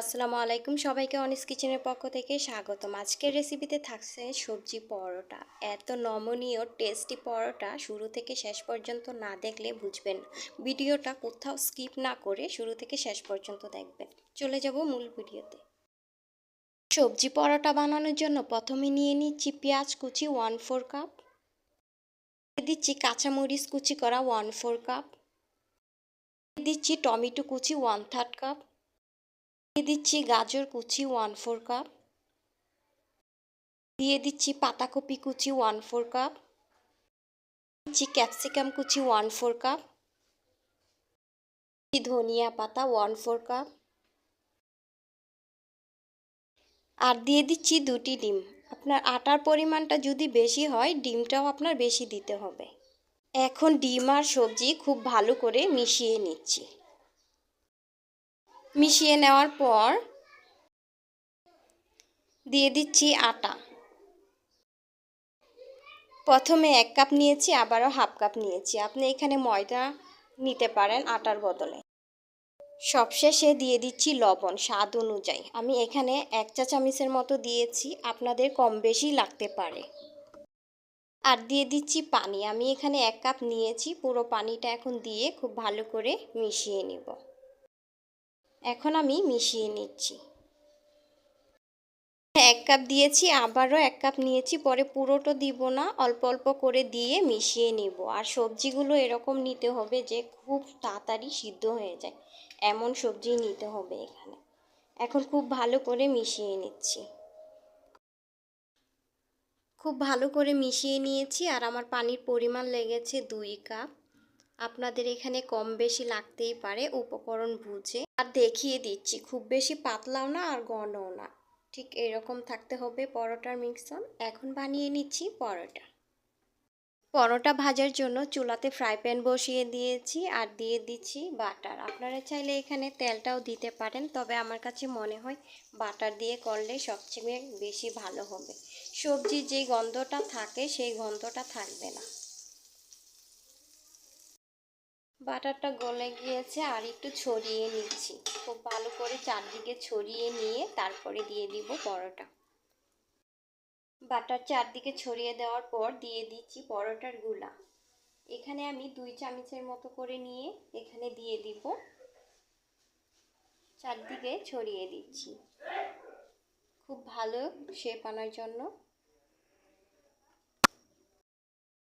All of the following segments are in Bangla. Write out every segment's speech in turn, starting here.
আসসালামু আলাইকুম। সবাইকে অনিস কিচেনের পক্ষ থেকে স্বাগতম। আজকের রেসিপিতে থাকছে সবজি পরোটা। এত নমনীয় টেস্টি পরোটা শুরু থেকে শেষ পর্যন্ত না দেখলে বুঝবেন। ভিডিওটা কোথাও স্কিপ না করে শুরু থেকে শেষ পর্যন্ত দেখবেন। চলে যাব মূল ভিডিওতে। সবজি পরোটা বানানোর জন্য প্রথমে নিয়ে নিচ্ছি পেঁয়াজ কুচি ওয়ান ফোর কাপ দিচ্ছি কাঁচামরিচ কুচি করা ওয়ান ফোর কাপ দিচ্ছি টমেটো কুচি ওয়ান থার্ড কাপ দিয়ে দিচ্ছি গাজর কুচি ওয়ান ফোর কাপ দিয়ে দিচ্ছি পাতাকপি কুচি ওয়ান ফোর কাপ দিচ্ছি ক্যাপসিকাম কুচি ওয়ান ফোর কাপ ধনিয়া পাতা ওয়ান ফোর কাপ আর দিয়ে দিচ্ছি দুটি ডিম। আপনার আটার পরিমাণটা যদি বেশি হয়, ডিমটাও আপনার বেশি দিতে হবে। এখন ডিম আর সবজি খুব ভালো করে মিশিয়ে নিচ্ছি। মিশিয়ে নেওয়ার পর দিয়ে দিচ্ছি আটা। প্রথমে এক কাপ নিয়েছি, আবারও হাফ কাপ নিয়েছি। আপনি এখানে ময়দা নিতে পারেন আটার বদলে। সবশেষে দিয়ে দিচ্ছি লবণ স্বাদ অনুযায়ী। আমি এখানে এক চা চামিচের মতো দিয়েছি, আপনাদের কম বেশি লাগতে পারে। আর দিয়ে দিচ্ছি পানি। আমি এখানে এক কাপ নিয়েছি, পুরো পানিটা এখন দিয়ে খুব ভালো করে মিশিয়ে নেব। এখন আমি মিশিয়ে নিচ্ছি। এক কাপ দিয়েছি, আবারও এক কাপ নিয়েছি, পরে পুরোটা দিব না, অল্প অল্প করে দিয়ে মিশিয়ে নিব। আর সবজিগুলো এরকম নিতে হবে যে খুব তাড়াতাড়ি সিদ্ধ হয়ে যায়। এমন সবজি নিতে হবে এখানে। এখন খুব ভালো করে মিশিয়ে নিচ্ছি। খুব ভালো করে মিশিয়ে নিয়েছি, আর আমার পানির পরিমাণ লেগেছে দুই কাপ। আপনাদের এখানে কম বেশি লাগতেই পারে উপকরণ বুঝে। আর দেখিয়ে দিচ্ছি, খুব বেশি পাতলাও না আর ঘনও না। ঠিক এরকম থাকতে হবে পরোটার মিক্সন এখন বানিয়ে নিচ্ছি পরোটা। পরোটা ভাজার জন্য চুলাতে ফ্রাই প্যান বসিয়ে দিয়েছি আর দিয়ে দিচ্ছি বাটার। আপনারা চাইলে এখানে তেলটাও দিতে পারেন, তবে আমার কাছে মনে হয় বাটার দিয়ে করলে সবচেয়ে বেশি ভালো হবে। সবজির যে গন্ধটা থাকে, সেই গন্ধটা থাকবে না। বাটারটা গলে গিয়েছে আর একটু ছড়িয়ে নিচ্ছি। খুব ভালো করে চারদিকে ছড়িয়ে নিয়ে তারপরে দিয়ে দিব পরোটা। বাটার চারদিকে ছড়িয়ে দেওয়ার পর দিয়ে দিচ্ছি পরোটারগুলা এখানে আমি দুই চামচের মতো করে নিয়ে এখানে দিয়ে দিব। চারদিকে ছড়িয়ে দিচ্ছি। খুব ভালো শেপ আনার জন্য।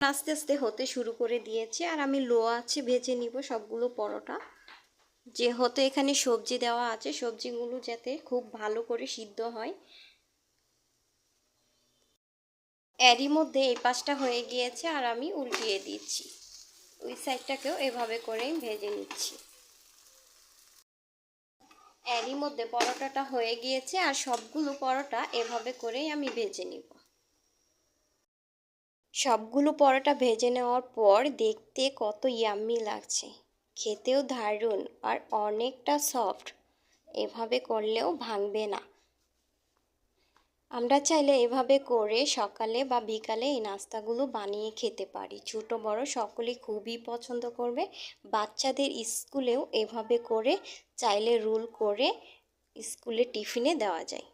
আস্তে আস্তে হতে শুরু করে দিয়েছে আর আমি লো আছে ভেজে নিব সবগুলো পরোটা। যেহেতু এখানে সবজি দেওয়া আছে, সবজিগুলো যাতে খুব ভালো করে সিদ্ধ হয়। এরই মধ্যে এই পাশটা হয়ে গিয়েছে আর আমি উল্টিয়ে দিচ্ছি। ওই সাইডটাকেও এভাবে করেই ভেজে নিচ্ছি। এরই মধ্যে পরোটাটা হয়ে গিয়েছে আর সবগুলো পরোটা এভাবে করেই আমি ভেজে নিব। সবগুলো পরোটা ভেজে নেওয়ার পর দেখতে কত ইয়াম্মি লাগছে। খেতেও দারুণ আর অনেকটা সফট এভাবে করলেও ভাঙবে না। আমরা চাইলে এভাবে করে সকালে বা বিকালে এই নাস্তাগুলো বানিয়ে খেতে পারি। ছোট, বড় সকলেই খুবই পছন্দ করবে। বাচ্চাদের স্কুলেও এভাবে করে চাইলে রুল করে স্কুলে টিফিনে দেওয়া যায়।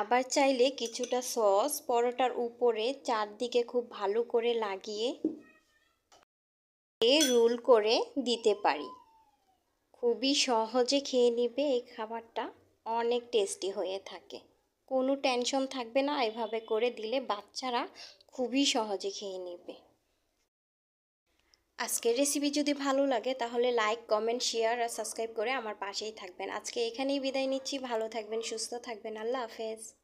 আবার চাইলে কিছুটা সস পরোটার উপরে চারদিকে খুব ভালো করে লাগিয়ে এ রোল করে দিতে পারি। খুবই সহজে খেয়ে নিবে এই খাবারটা। অনেক টেস্টি হয়ে থাকে। কোনো টেনশন থাকবে না, এভাবে করে দিলে বাচ্চারা খুবই সহজে খেয়ে নেবে। আজকের রেসিপি যদি ভালো লাগে, তাহলে লাইক কমেন্ট শেয়ার আর সাবস্ক্রাইব করে আমার পাশেই থাকবেন। আজকে এখানেই বিদায় নিচ্ছি। ভালো থাকবেন, সুস্থ থাকবেন। আল্লাহ হাফেজ।